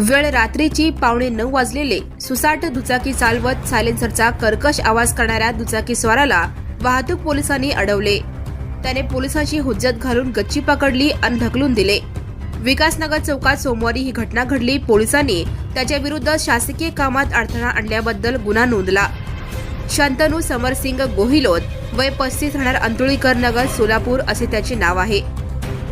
वेळ रात्रीची पावणे नऊ वाजलेले सुसाट दुचाकी चालवत सायलेन्सरचा कर्कश आवाज करणाऱ्या दुचाकी स्वाराला वाहतूक पोलिसांनी अडवले. त्याने पोलिसांची हुज्जत घालून गच्ची पकडली आणि ढकलून दिले. विकासनगर चौकात सोमवारी ही घटना घडली. पोलिसांनी त्याच्या विरुद्ध शासकीय कामात अडथळा आणल्याबद्दल गुन्हा नोंदला. शांतनू समरसिंग गोहिलोत वय पस्तीस राहणार अंतुळीकर नगर सोलापूर असे त्याचे नाव आहे.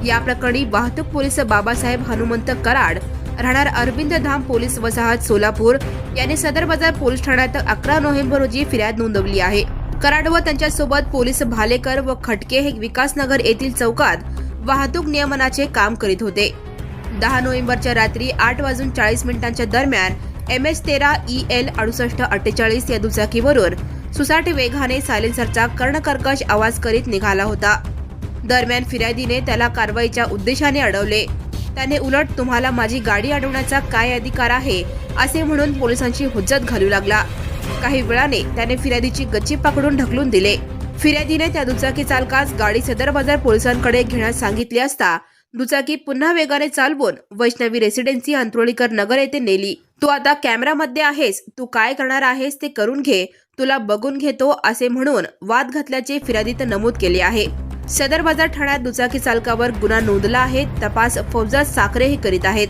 या प्रकरणी वाहतूक पोलीस बाबासाहेब हनुमंत कराड राहणार अरविंद धाम पोलीस वसाहत सोलापूर. यांनी सदर बाजार पोलीस ठाण्यात अकरा नोव्हेंबर रोजी फिर्याद नोंदवली आहे. कराड व त्यांच्यासोबत पोलीस भालेकर व खटके हे विकासनगर येथील चौकात वाहतूक नियमनाचे काम करीत होते. दहा नोव्हेंबरच्या रात्री आठ वाजून चाळीस मिनिटांच्या दरम्यान एम एच तेरा ई एल अडुसष्ट अठ्ठेचाळीस या दुचाकीवरून सुसाट वेगाने सायलेन्सरचा कर्णकर्कश आवाज करीत निघाला होता. दरम्यान फिर्यादीने त्याला कारवाईच्या उद्देशाने अडवले. त्याने उलट तुम्हाला माझी गाडी अडवण्याचा काय अधिकार आहे? असे म्हणून पोलिसांची हुज्जत घालू लागला. काही वेळाने त्याने फिर्यादीची गच्ची पकडून ढकलून दिले. फिर्यादीने त्या दुचाकी चालकास गाडी सदर बाजार पोलिसांकडे घेण्यास सांगितले असता दुचाकी पुन्हा वेगाने चालवून वैष्णवी रेसिडेन्सी अंत्रोळीकर नगर येथे नेली. तू आता कॅमेरामध्ये आहेस. तू काय करणार आहेस ते करून घे. तुला बघून घेतो असे म्हणून वाद घातल्याचे फिर्यादीत नमूद केले आहे. सदर बाजार ठाण्यात दुचाकी चालकावर गुन्हा नोंदला आहे. तपास फौजात साखरे हे करीत आहेत.